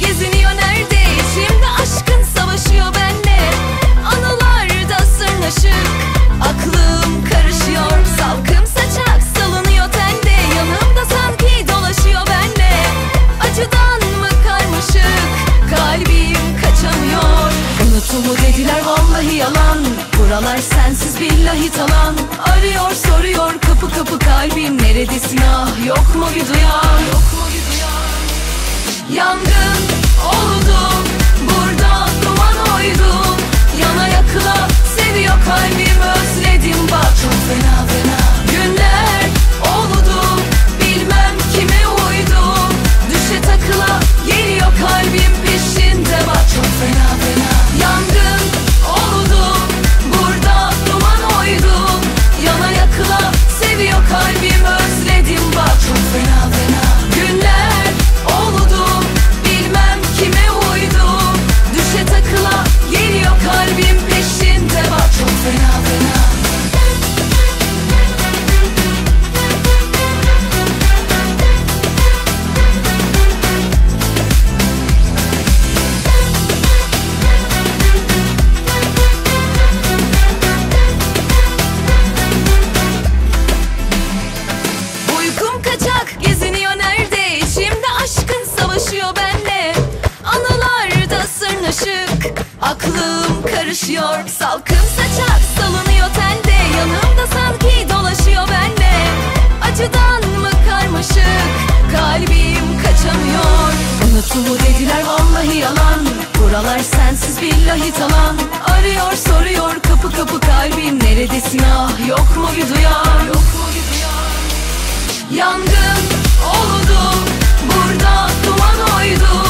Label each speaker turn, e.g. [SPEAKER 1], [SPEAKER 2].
[SPEAKER 1] geziniyor nerede? Şimdi aşkın savaşıyor benle Anılarda sırnaşık Aklım karışıyor. Salkım saçak salınıyor tende. Yanımda sanki dolaşıyor benle Acıdan mı karmaşık? Kalbim kaçamıyor. Unutumu dediler vallahi yalan. Buralar sensiz billahi talan. Arıyor soruyor kapı kapı kalbim. Neredesin? Ah yok mu bir duyan? Yok mu Yangın oldum Burada duman oydum Aklım karışıyor Salkım saçak salınıyor tende. Yanımda sanki dolaşıyor benle Acıdan mı karmaşık? Kalbim kaçamıyor. Unutumu dediler vallahi yalan. Buralar sensiz billahi talan. Arıyor soruyor kapı kapı kalbim. Neredesin ah yok mu bir duyan Yok mu bir duyan Yangın oldum Burada duman oydum